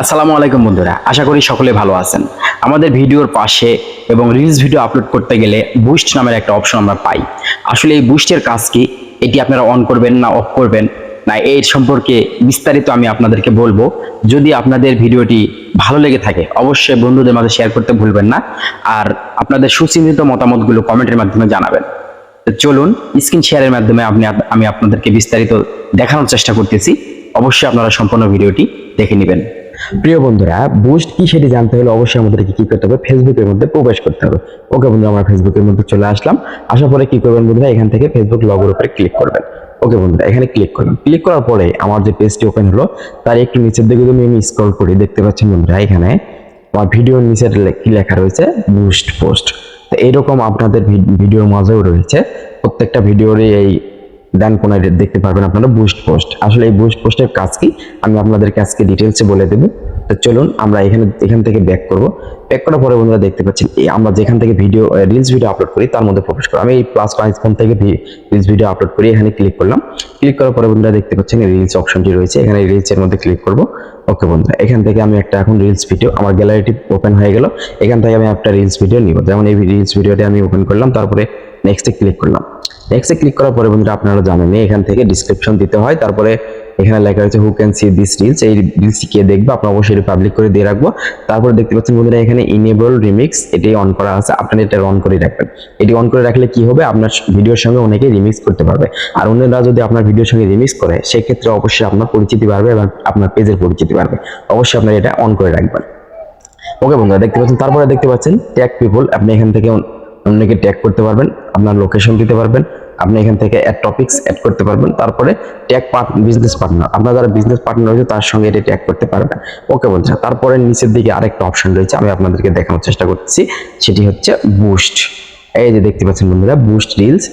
আসসালামু আলাইকুম বন্ধুরা, আশা করি সকলে ভালো আছেন। আমাদের ভিডিওর পাশে এবং রিলস ভিডিও আপলোড করতে গেলে বুস্ট নামের একটা অপশন আমরা পাই। আসলে এই বুস্টের কাজ কি? এটি আপনারা অন করবেন না অফ করবেন? না, এর সম্পর্কে বিস্তারিত আমি আপনাদেরকে বলব। যদি আপনাদের ভিডিওটি ভালো লেগে থাকে, অবশ্যই বন্ধুদের মাঝে শেয়ার করতে ভুলবেন না। আর আপনাদের সুচিন্তিত মতামতগুলো কমেন্টের মাধ্যমে জানাবেন। চলুন স্ক্রিন শেয়ারের মাধ্যমে আপনি আমি আপনাদেরকে বিস্তারিত দেখানোর চেষ্টা করতেছি। অবশ্যই আপনারা সম্পূর্ণ ভিডিওটি দেখে নেবেন। প্রিয় বন্ধুরা, বুস্ট কি সেটি জানতে হলে অবশ্যই আমাদেরকে কি করতে হবে? ফেসবুকের মধ্যে প্রবেশ করতে হবে। ওকে বন্ধু আমরা ফেসবুকের মধ্যে চলে আসলাম। আসার পরে কি করবেন বন্ধুরা, এখান থেকে ফেসবুক লগোর উপরে ক্লিক করবেন। ওকে বন্ধুরা, এখানে ক্লিক করলাম ক্লিক করার পরে আমার যে পেজটি ওপেন হলো, তার একটু নিচের দিকে যদি আমি স্ক্রল করি, দেখতে পাচ্ছেন বন্ধুরা, এখানে আমার ভিডিওর নিচে কি লেখা রয়েছে? Boost post. তো এইরকম আপনাদের ভিডিওর মাঝেও রয়েছে। প্রত্যেকটা ভিডিওরই এই ডান কোনায় দেখতে পারবেন আপনারা বুস্ট পোস্ট আসলে এই বুস্ট পোস্টের কাজ কি? আমি আপনাদেরকে আজকে ডিটেলসে বলে দেবো। তো চলুন আমরা এখানে, এখান থেকে ব্যাক করব। ব্যাক করার পরে বন্ধুরা দেখতে পাচ্ছেন, এই আমরা যেখান থেকে ভিডিও রিলস ভিডিও আপলোড করি, তার মধ্যে প্রবেশ করি। আমি এই প্লাস আইফোন থেকে রিলস ভিডিও আপলোড করি, এখানে ক্লিক করলাম। ক্লিক করার পরে বন্ধুরা দেখতে পাচ্ছেন রিলস অপশনটি রয়েছে। এখানে রিলসের মধ্যে ক্লিক করব। ওকে বন্ধুরা, এখান থেকে আমি একটা এখন রিলস ভিডিও আমার গ্যালারিটি ওপেন হয়ে গেল। এখান থেকে আমি একটা রিলস ভিডিও নিব। যেমন এই রিলস ভিডিওটি আমি ওপেন করলাম, তারপরে নেক্সটে ক্লিক করলাম। নেক্সটে ক্লিক করার পরে বন্ধুরা আপনারা জানেন এখান থেকে ডিসক্রিপশন দিতে হয়। তারপরে এখানে লেখা রয়েছে who can see this reels এই রিলস কে দেখবে, আপনারা অবশ্যই পাবলিক করে দিয়ে রাখব। তারপরে দেখতে পাচ্ছেন বন্ধুরা, এখানে ইনেবল রিমিক্স এটি অন করা আছে। আপনারা এটা অন করে রাখবেন। এটি অন করে রাখলে কি হবে? আপনার ভিডিওর সঙ্গে অনেকে রিমিক্স করতে পারবে। আর অন্যরা যদি আপনার ভিডিওর সঙ্গে রিমিক্স করে, সেক্ষেত্রে অবশ্যই আপনার পরিচিতি বাড়বে এবং আপনার পেজের পরিচিতি বাড়বে। অবশ্যই আপনারা এটা অন করে রাখবেন। ওকে বন্ধুরা, দেখতে পাচ্ছেন, তারপরে দেখতে পাচ্ছেন ট্যাগ পিপল আপনি এখান থেকে অন্যকে ট্যাগ করতে পারবেন, আপনার লোকেশন দিতে পারবেন, আপনি এখান থেকে অ্যাড টপিকস অ্যাড করতে পারবেন, তারপরে ট্যাগ বিজনেস পার্টনার আপনার যারা বিজনেস পার্টনার রয়েছে তার সঙ্গে এটা ট্যাগ করতে পারবেন। ওকে বন্ধুরা, তারপরে নিচের দিকে আরেকটা অপশন রয়েছে, আমি আপনাদেরকে দেখানোর চেষ্টা করতেছি সেটি হচ্ছে বুস্ট এই যে দেখতে পাচ্ছেন বন্ধুরা বুস্ট রিলস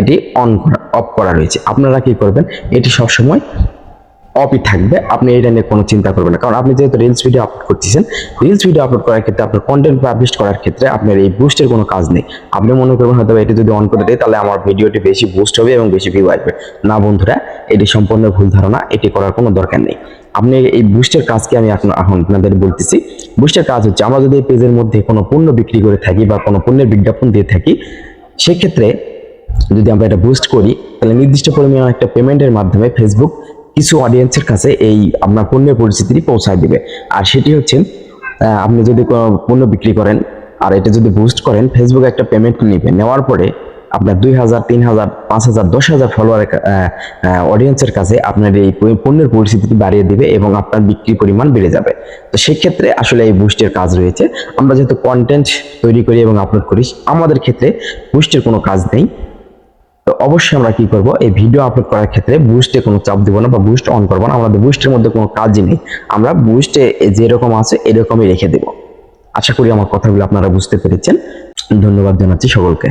এটি অন করা অফ করা রয়েছে। আপনারা কি করবেন, এটি সবসময় অফই থাকবে, আপনি এটা নিয়ে কোনো চিন্তা করবেন না। কারণ আপনি যেহেতু রিলস ভিডিও আপলোড করতেছেন রিলস ভিডিও আপলোড করার ক্ষেত্রে আপনার কন্টেন্ট পাবলিশ করার ক্ষেত্রে আপনার এই বুস্টের কোনো কাজ নেই। আপনি মনে করবেন হয়তো এটি যদি অন করে দেয় তাহলে আমার ভিডিওটি বেশি বুস্ট হবে এবং বেশি ভিউ আসবে। না বন্ধুরা, এটি সম্পূর্ণ ভুল ধারণা, এটি করার কোনো দরকার নেই। আপনি এই বুস্টের কাজকে আমি এখন এখন আপনাদের বলতেছি। বুস্টের কাজ হচ্ছে, আমরা যদি এই পেজের মধ্যে কোনো পণ্য বিক্রি করে থাকি বা কোনো পণ্যের বিজ্ঞাপন দিয়ে থাকি, সেক্ষেত্রে যদি আমরা এটা বুস্ট করি, তাহলে নির্দিষ্ট পরিমাণ একটা পেমেন্টের মাধ্যমে ফেসবুক কিছু অডিয়েন্সের কাছে এই আপনার পণ্যের পরিচিতি পৌঁছায় দিবে। আর সেটি হচ্ছে আপনি যদি পণ্য বিক্রি করেন আর এটা যদি বুস্ট করেন ফেসবুকে একটা পেমেন্ট নেবে। নেওয়ার পরে আপনার দুই হাজার, তিন হাজার, পাঁচ হাজার, দশ হাজার ফলোয়ার অডিয়েন্সের কাছে আপনার এই পণ্যের পরিস্থিতি বাড়িয়ে দিবে এবং আপনার বিক্রি পরিমাণ বেড়ে যাবে। তো সেক্ষেত্রে আসলে এই বুস্টের কাজ রয়েছে। আমরা যেহেতু কন্টেন্ট তৈরি করি এবং আপলোড করি, আমাদের ক্ষেত্রে বুস্টের কোনো কাজ নেই। তো অবশ্যই আমরা কি করব? এই ভিডিও আপলোড করার ক্ষেত্রে বুস্টে কোনো চাপ দিব না বা বুস্ট অন করব না। আমাদের বুস্টের মধ্যে কোনো কাজই নেই। আমরা বুস্টে যেরকম আছে এরকমই রেখে দেব। আশা করি আমার কথাগুলো আপনারা বুঝতে পেরেছেন। ধন্যবাদ জানাচ্ছি সকলকে।